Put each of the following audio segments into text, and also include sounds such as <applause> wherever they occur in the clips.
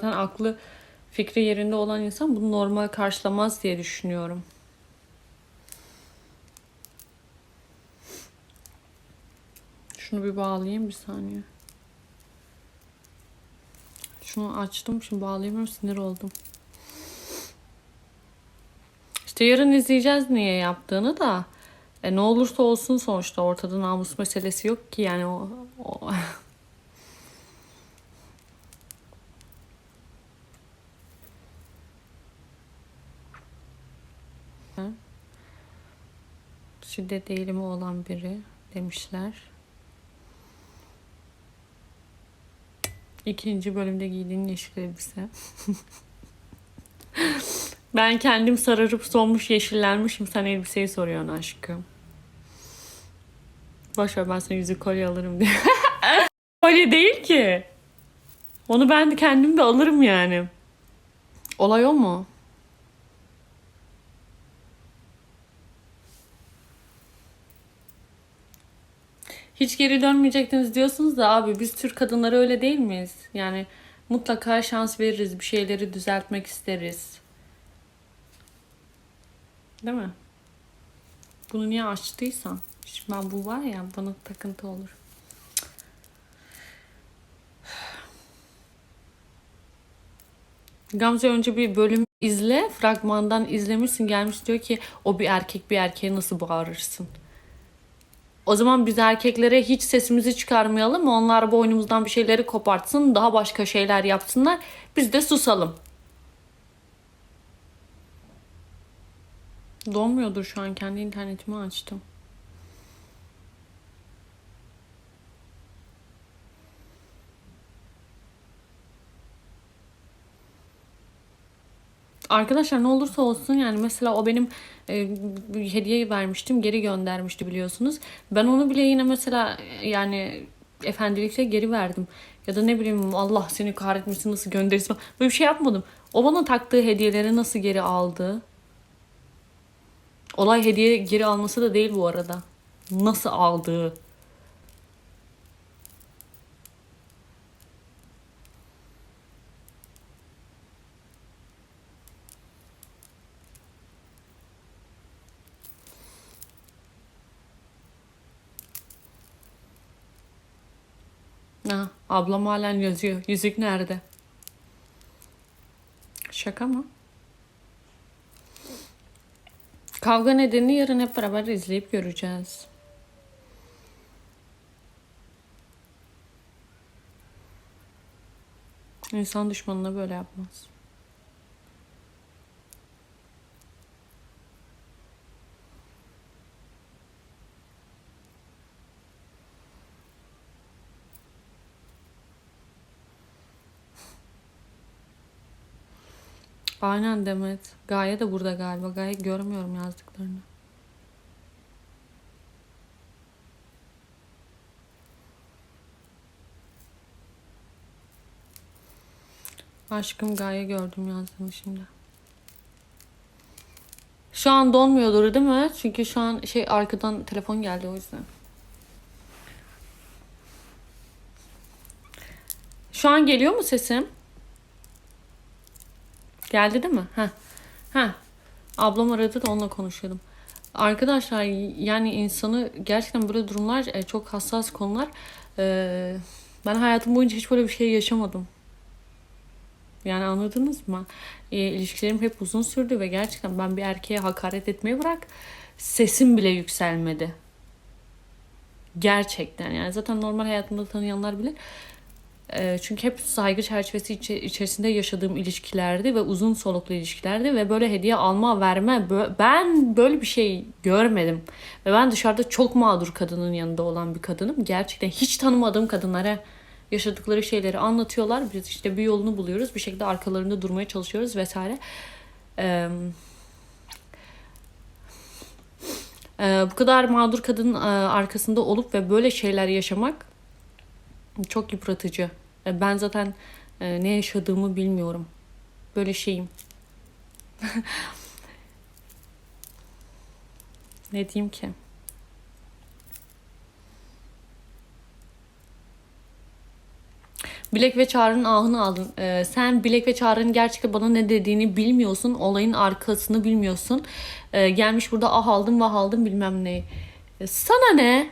Zaten aklı fikri yerinde olan insan bunu normal karşılamaz diye düşünüyorum. Şunu bir bağlayayım bir saniye. Şunu açtım şimdi bağlayamıyorum sinir oldum. İşte yarın izleyeceğiz niye yaptığını da. E ne olursa olsun sonuçta ortada namus meselesi yok ki yani o, o- <laughs> şiddet eğilimi olan biri demişler. İkinci bölümde giydiğin yeşil elbise. <laughs> ben kendim sararıp solmuş yeşillenmişim. Sen elbiseyi soruyorsun aşkım. Boş ver ben sana yüzük kolye alırım diye. <laughs> kolye değil ki. Onu ben de kendim de alırım yani. Olay o mu? Hiç geri dönmeyecektiniz diyorsunuz da abi biz Türk kadınları öyle değil miyiz? Yani mutlaka şans veririz, bir şeyleri düzeltmek isteriz. Değil mi? Bunu niye açtıysan. Şimdi ben bu var ya bana takıntı olur. Gamze önce bir bölüm izle. Fragmandan izlemişsin gelmiş diyor ki o bir erkek bir erkeğe nasıl bağırırsın? O zaman biz erkeklere hiç sesimizi çıkarmayalım. Onlar boynumuzdan bir şeyleri kopartsın. Daha başka şeyler yapsınlar. Biz de susalım. Donmuyordur şu an. Kendi internetimi açtım. Arkadaşlar ne olursa olsun yani mesela o benim e, hediye vermiştim geri göndermişti biliyorsunuz. Ben onu bile yine mesela e, yani efendilikle geri verdim. Ya da ne bileyim Allah seni kahretmesin nasıl gönderirsin. Böyle bir şey yapmadım. O bana taktığı hediyeleri nasıl geri aldı? Olay hediye geri alması da değil bu arada. Nasıl aldığı. Ha, ablam halen yazıyor. Yüzük nerede? Şaka mı? Kavga nedenini yarın hep beraber izleyip göreceğiz. İnsan düşmanına böyle yapmaz. Aynen Demet. Gaye de burada galiba. Gaye görmüyorum yazdıklarını. Aşkım Gaye gördüm yazdığını şimdi. Şu an donmuyordur değil mi? Çünkü şu an şey arkadan telefon geldi o yüzden. Şu an geliyor mu sesim? Geldi değil mi? Heh. Heh. Ablam aradı da onunla konuşuyordum. Arkadaşlar yani insanı gerçekten böyle durumlar e, çok hassas konular. E, Ben hayatım boyunca hiç böyle bir şey yaşamadım. Yani anladınız mı? E, ilişkilerim hep uzun sürdü ve gerçekten ben bir erkeğe hakaret etmeyi bırak sesim bile yükselmedi. Gerçekten yani zaten normal hayatımda tanıyanlar bilir. E, Çünkü hep saygı çerçevesi içerisinde yaşadığım ilişkilerdi ve uzun soluklu ilişkilerdi ve böyle hediye alma verme ben böyle bir şey görmedim. Ve ben dışarıda çok mağdur kadının yanında olan bir kadınım. Gerçekten hiç tanımadığım kadınlara yaşadıkları şeyleri anlatıyorlar. Biz işte bir yolunu buluyoruz. Bir şekilde arkalarında durmaya çalışıyoruz vesaire. Ee, bu kadar mağdur kadının e, arkasında olup ve böyle şeyler yaşamak çok yıpratıcı. E, Ben zaten e, ne yaşadığımı bilmiyorum. Böyle şeyim. <laughs> ne diyeyim ki? Bilek ve Çağrı'nın ahını aldın. Ee, sen Bilek ve Çağrı'nın gerçekten bana ne dediğini bilmiyorsun. Olayın arkasını bilmiyorsun. Ee, gelmiş burada ah aldım vah aldım bilmem ne. Ee, sana ne?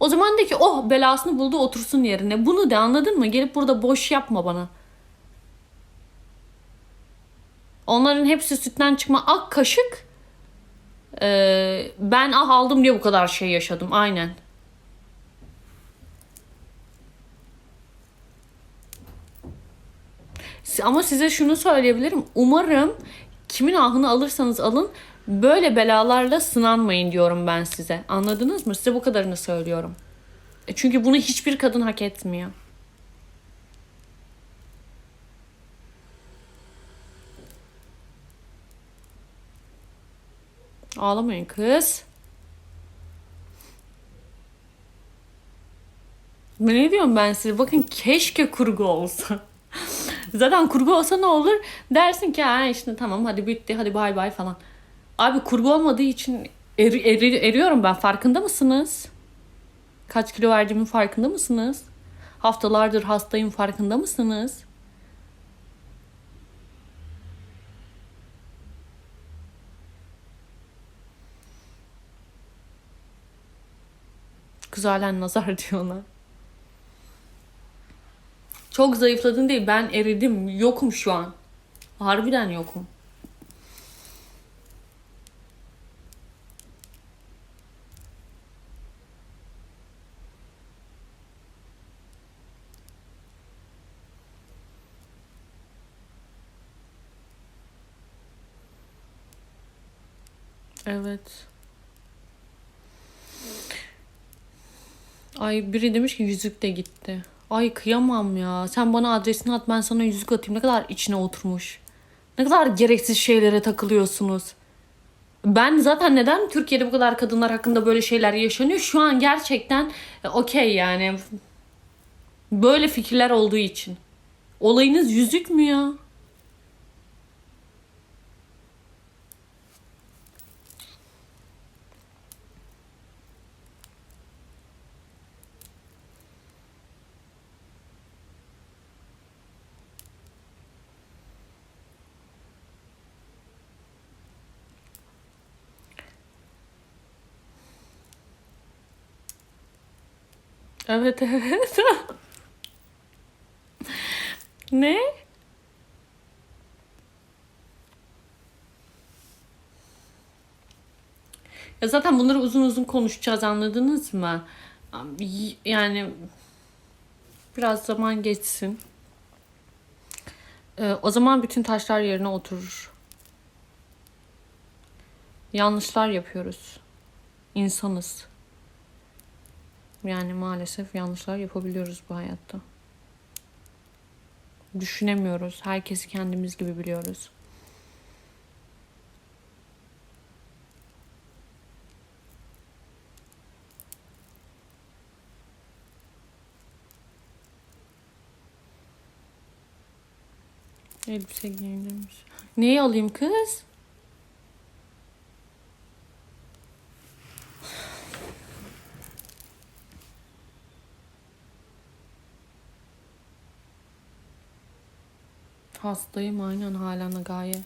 O zaman de ki oh belasını buldu otursun yerine. Bunu de anladın mı? Gelip burada boş yapma bana. Onların hepsi sütten çıkma ak kaşık. Ee, ben ah aldım diye bu kadar şey yaşadım. Aynen. Ama size şunu söyleyebilirim. Umarım kimin ahını alırsanız alın böyle belalarla sınanmayın diyorum ben size. Anladınız mı? Size bu kadarını söylüyorum. E Çünkü bunu hiçbir kadın hak etmiyor. Ağlamayın kız. Ne diyorum ben size? Bakın keşke kurgu olsa. <laughs> Zaten kurgu olsa ne olur? Dersin ki ha işte tamam hadi bitti hadi bay bay falan. Abi kurgu olmadığı için eri- eri- eriyorum ben farkında mısınız? Kaç kilo verdiğimin farkında mısınız? Haftalardır hastayım farkında mısınız? Kız halen nazar <laughs> diyor ona. Çok zayıfladın değil ben eridim yokum şu an. Harbiden yokum. Evet. Ay biri demiş ki yüzük de gitti. Ay kıyamam ya. Sen bana adresini at ben sana yüzük atayım. Ne kadar içine oturmuş. Ne kadar gereksiz şeylere takılıyorsunuz. Ben zaten neden Türkiye'de bu kadar kadınlar hakkında böyle şeyler yaşanıyor? Şu an gerçekten e, okey yani. Böyle fikirler olduğu için. Olayınız yüzük mü ya? Evet evet. ne? Ya zaten bunları uzun uzun konuşacağız anladınız mı? Yani biraz zaman geçsin. Ee, o zaman bütün taşlar yerine oturur. Yanlışlar yapıyoruz. İnsanız. Yani maalesef yanlışlar yapabiliyoruz bu hayatta. Düşünemiyoruz. Herkesi kendimiz gibi biliyoruz. Elbise giyindirmiş. Neyi alayım kız? Hastayım aynen halen gaye.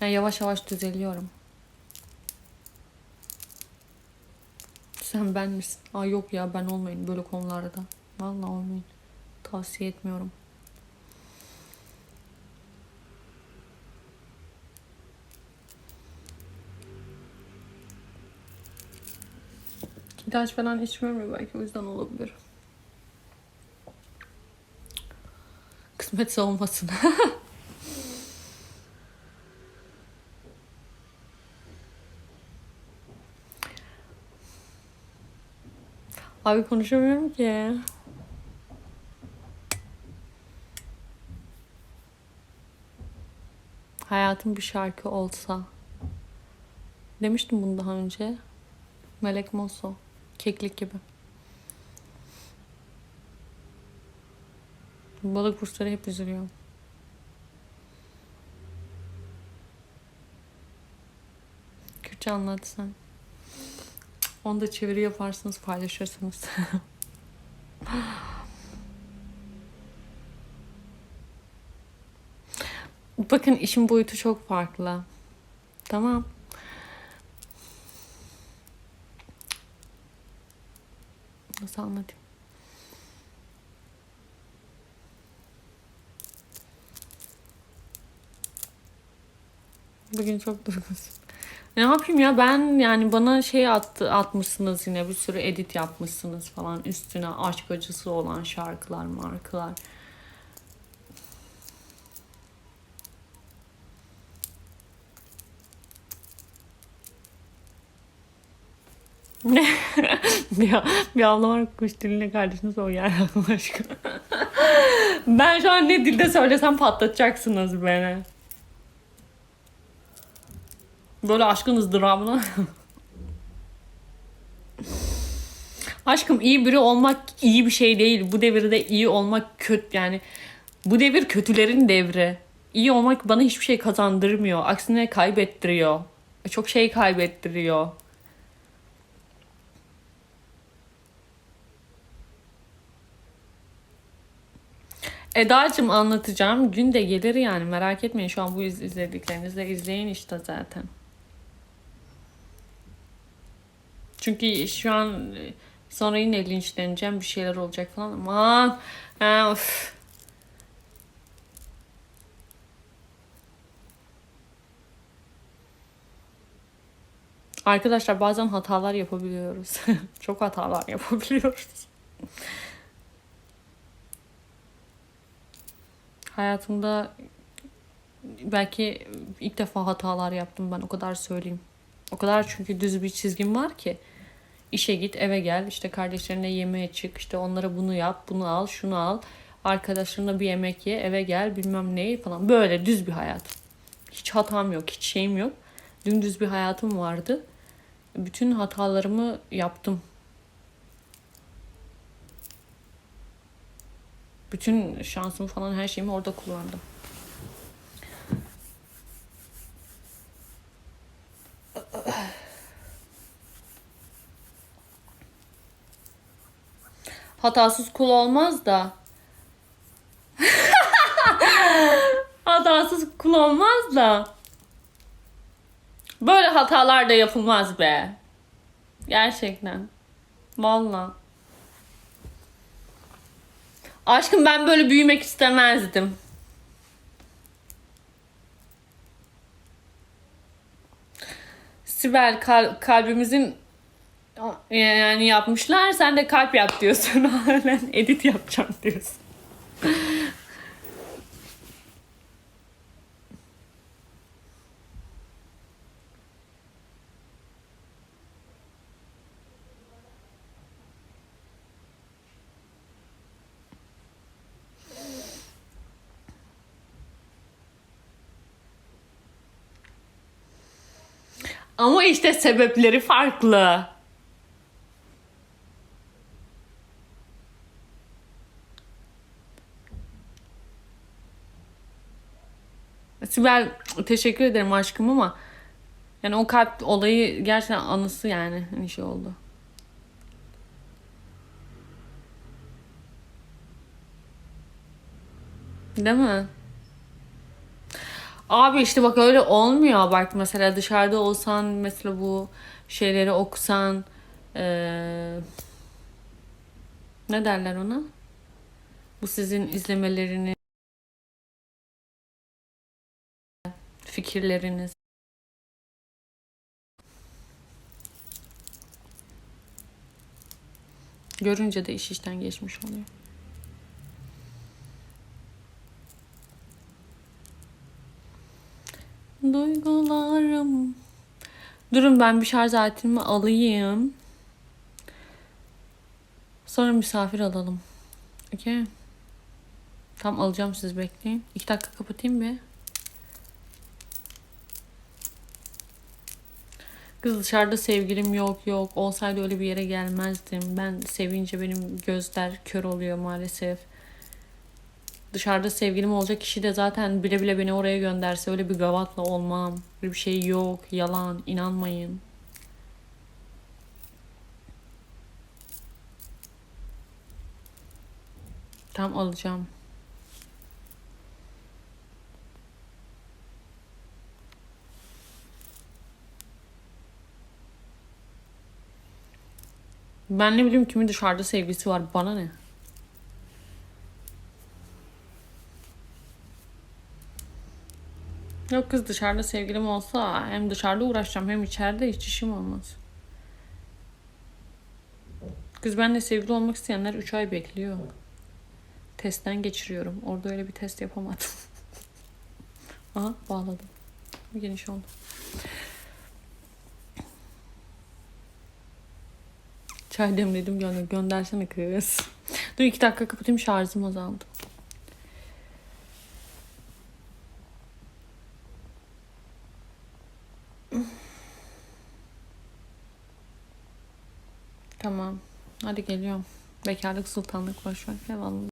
Yani yavaş yavaş düzeliyorum. Sen ben misin? Aa yok ya ben olmayın böyle konularda. Vallahi olmayın. Tavsiye etmiyorum. İlaç falan içmiyorum ya belki o yüzden olabilir. Kısmetse olmasın. <laughs> Abi konuşamıyorum ki. Hayatım bir şarkı olsa. Demiştim bunu daha önce. Melek Mosso. Keklik gibi. Balık burçları hep üzülüyor. Kürtçe anlatsan. Onu da çeviri yaparsınız, paylaşırsınız. <laughs> Bakın işin boyutu çok farklı. Tamam. Nasıl anlatayım? Bugün çok durgunsun. Ne yapayım ya ben yani bana şey attı, atmışsınız yine bir sürü edit yapmışsınız falan üstüne aşk acısı olan şarkılar markalar. Ne? <laughs> bir, bir abla var kuş diline kardeşiniz o yer aşkına. <laughs> ben şu an ne dilde söylesem patlatacaksınız beni. Böyle aşkın ızdırabına. Aşkım iyi biri olmak iyi bir şey değil. Bu devirde iyi olmak kötü yani. Bu devir kötülerin devri. İyi olmak bana hiçbir şey kazandırmıyor. Aksine kaybettiriyor. Çok şey kaybettiriyor. Eda'cığım anlatacağım. Gün de gelir yani merak etmeyin. Şu an bu iz- izlediklerinizle izleyin işte zaten. Çünkü şu an e, sonra yine linçleneceğim bir şeyler olacak falan. Aman. Ha, of. Arkadaşlar bazen hatalar yapabiliyoruz. <laughs> Çok hatalar yapabiliyoruz. Hayatımda belki ilk defa hatalar yaptım ben o kadar söyleyeyim. O kadar çünkü düz bir çizgim var ki. İşe git, eve gel, işte kardeşlerine yemeğe çık, işte onlara bunu yap, bunu al, şunu al. Arkadaşlarına bir yemek ye, eve gel, bilmem ne falan. Böyle düz bir hayat. Hiç hatam yok, hiç şeyim yok. Dümdüz bir hayatım vardı. Bütün hatalarımı yaptım. Bütün şansımı falan her şeyimi orada kullandım. Hatasız kul olmaz da. <laughs> Hatasız kul olmaz da. Böyle hatalar da yapılmaz be. Gerçekten. Vallahi. Aşkım ben böyle büyümek istemezdim. Sibel kal- kalbimizin yani yapmışlar sen de kalp yap diyorsun. <laughs> Halen edit yapacağım diyorsun. Ama işte sebepleri farklı. Sibel teşekkür ederim aşkım ama yani o kalp olayı gerçekten anısı yani hani şey oldu. Değil mi? Abi işte bak öyle olmuyor bak mesela dışarıda olsan mesela bu şeyleri okusan eee, ne derler ona? Bu sizin izlemeleriniz, fikirleriniz. Görünce de iş işten geçmiş oluyor. Duygularım. Durun ben bir şarj aletimi alayım. Sonra misafir alalım. Okey. Tam alacağım siz bekleyin. İki dakika kapatayım bir. Kız dışarıda sevgilim yok yok. Olsaydı öyle bir yere gelmezdim. Ben sevince benim gözler kör oluyor maalesef. Dışarıda sevgilim olacak kişi de zaten bile bile beni oraya gönderse öyle bir gavatla olmam. Böyle bir şey yok. Yalan. inanmayın. Tam alacağım. Ben ne bileyim kimin dışarıda sevgisi var bana ne? Yok kız dışarıda sevgilim olsa hem dışarıda uğraşacağım hem içeride hiç işim olmaz. Kız benimle sevgili olmak isteyenler 3 ay bekliyor. Testten geçiriyorum. Orada öyle bir test yapamadım. <laughs> Aha bağladım. Geniş oldu. Çay demledim gönder göndersene kız. Dur iki dakika kapatayım şarjım azaldı. Tamam. Hadi geliyorum. Bekarlık sultanlık boş ver. Eyvallah.